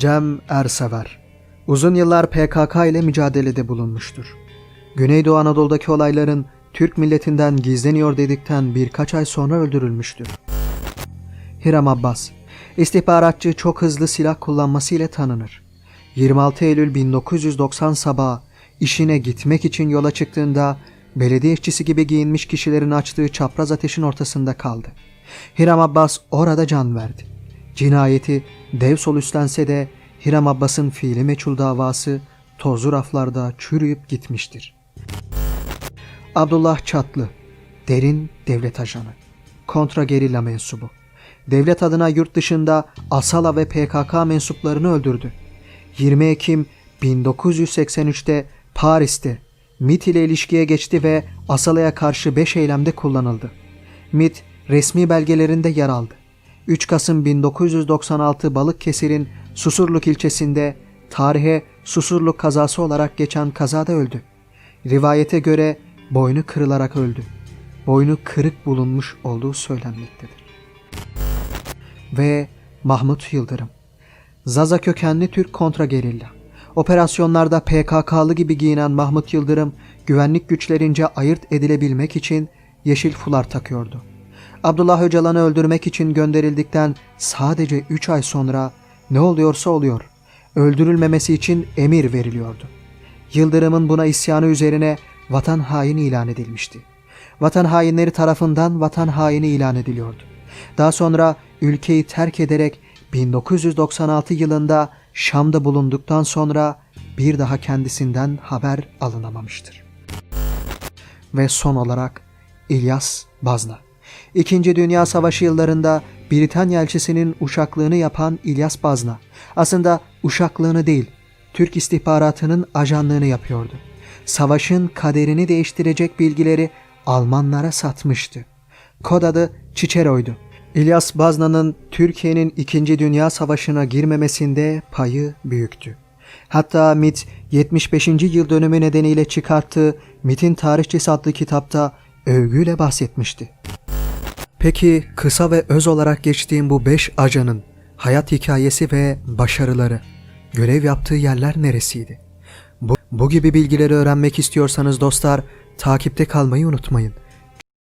Cem Ersever Uzun yıllar PKK ile mücadelede bulunmuştur. Güneydoğu Anadolu'daki olayların Türk milletinden gizleniyor dedikten birkaç ay sonra öldürülmüştür. Hiram Abbas istihbaratçı çok hızlı silah kullanması ile tanınır. 26 Eylül 1990 sabahı işine gitmek için yola çıktığında belediye işçisi gibi giyinmiş kişilerin açtığı çapraz ateşin ortasında kaldı. Hiram Abbas orada can verdi. Cinayeti dev sol üstlense de Hiram Abbas'ın fiili meçhul davası tozlu raflarda çürüyüp gitmiştir. Abdullah Çatlı, derin devlet ajanı, kontra gerilla mensubu. Devlet adına yurt dışında Asala ve PKK mensuplarını öldürdü. 20 Ekim 1983'te Paris'te MIT ile ilişkiye geçti ve Asala'ya karşı 5 eylemde kullanıldı. MIT resmi belgelerinde yer aldı. 3 Kasım 1996 Balıkesir'in Susurluk ilçesinde tarihe Susurluk kazası olarak geçen kazada öldü. Rivayete göre boynu kırılarak öldü. Boynu kırık bulunmuş olduğu söylenmektedir. Ve Mahmut Yıldırım. Zaza kökenli Türk kontragerilla. Operasyonlarda PKK'lı gibi giyinen Mahmut Yıldırım güvenlik güçlerince ayırt edilebilmek için yeşil fular takıyordu. Abdullah Öcalan'ı öldürmek için gönderildikten sadece 3 ay sonra ne oluyorsa oluyor. Öldürülmemesi için emir veriliyordu. Yıldırım'ın buna isyanı üzerine vatan haini ilan edilmişti. Vatan hainleri tarafından vatan haini ilan ediliyordu. Daha sonra ülkeyi terk ederek 1996 yılında Şam'da bulunduktan sonra bir daha kendisinden haber alınamamıştır. Ve son olarak İlyas Bazna. İkinci Dünya Savaşı yıllarında Britanya elçisinin uşaklığını yapan İlyas Bazna. Aslında uşaklığını değil, Türk istihbaratının ajanlığını yapıyordu. Savaşın kaderini değiştirecek bilgileri Almanlara satmıştı. Kod adı Çiçero'ydu. İlyas Bazna'nın Türkiye'nin 2. Dünya Savaşı'na girmemesinde payı büyüktü. Hatta MIT 75. yıl dönümü nedeniyle çıkarttığı MIT'in Tarihçesi adlı kitapta övgüyle bahsetmişti. Peki kısa ve öz olarak geçtiğim bu 5 ajanın hayat hikayesi ve başarıları, görev yaptığı yerler neresiydi? Bu, bu gibi bilgileri öğrenmek istiyorsanız dostlar takipte kalmayı unutmayın.